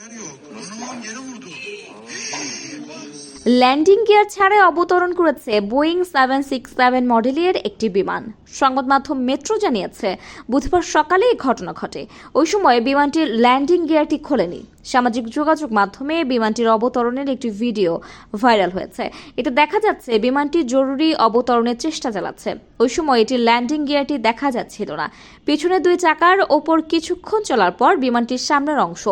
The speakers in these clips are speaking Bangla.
Yer yok. Onu on yere vurdu. Landing gear ছাড়াই অবতরণ করেছে বোয়িং সেভেন সিক্স সেভেন মডেলের একটি বিমান। সংবাদ মাধ্যম মেট্রো জানিয়েছে, বুধবার সকালে এই ঘটনা ঘটে। ওই সময় বিমানটির ল্যান্ডিং গিয়ারটি খোলেনি। সামাজিক যোগাযোগ মাধ্যমে বিমানটির অবতরণের একটি ভিডিও ভাইরাল হয়েছে। এতে দেখা যাচ্ছে, বিমানটি জরুরি অবতরণের চেষ্টা চালাচ্ছে। ওই সময় এটির ল্যান্ডিং গিয়ারটি দেখা যাচ্ছিল না। পিছনে দুই চাকার ওপর কিছুক্ষণ চলার পর বিমানটির সামনের অংশ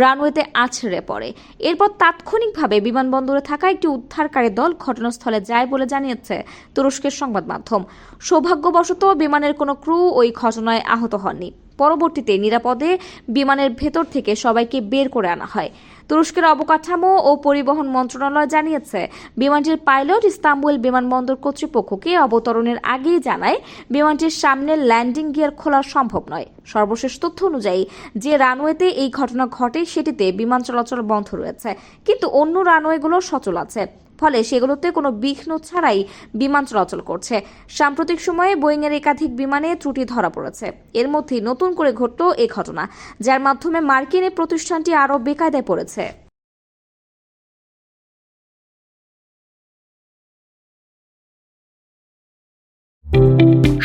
রানওয়েতে আছড়ে পড়ে। এরপর তাৎক্ষণিকভাবে বিমানবন্দরে থাকা একটি উদ্ধারকারী দল ঘটনাস্থলে যায় বলে জানিয়েছে তুরস্কের সংবাদ মাধ্যম। সৌভাগ্যবশত বিমানের কোনো ক্রু ওই ঘটনায় আহত হননি। পরবর্তীতে নিরাপদে বিমানের ভেতর থেকে সবাইকে বের করে আনা হয়। তুরস্কের অবকাঠামো ও পরিবহন মন্ত্রণালয় জানিয়েছে, বিমানটির পাইলট ইস্তাম্বুল বিমানবন্দর কর্তৃপক্ষকে অবতরণের আগেই জানায়, বিমানটির সামনে ল্যান্ডিং গিয়ার খোলা সম্ভব নয়। সর্বশেষ তথ্য অনুযায়ী, যে রানওয়েতে এই ঘটনা ঘটে, সেটিতে বিমান চলাচল বন্ধ রয়েছে। কিন্তু অন্য রানওয়েগুলো সচল আছে। ফলে সেগুলোতে কোনো বিঘ্ন ছাড়াই বিমান চলাচল করছে। সাম্প্রতিক সময়ে বোয়িংয়ের একাধিক বিমানে ত্রুটি ধরা পড়েছে। এর মধ্যে নতুন করে ঘটল এই ঘটনা, যার মাধ্যমে মার্কিন প্রতিষ্ঠানটি আরও বেকায়দায় পড়েছে।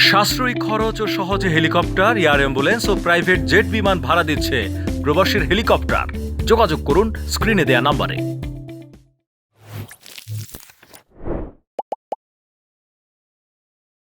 সাশ্রয়ী খরচ ও সহজে হেলিকপ্টার, এয়ার অ্যাম্বুলেন্স ও প্রাইভেট জেট বিমান ভাড়া দিচ্ছে প্রবাসীর হেলিকপ্টার। যোগাযোগ করুন স্ক্রিনে দেয়া নাম্বারে।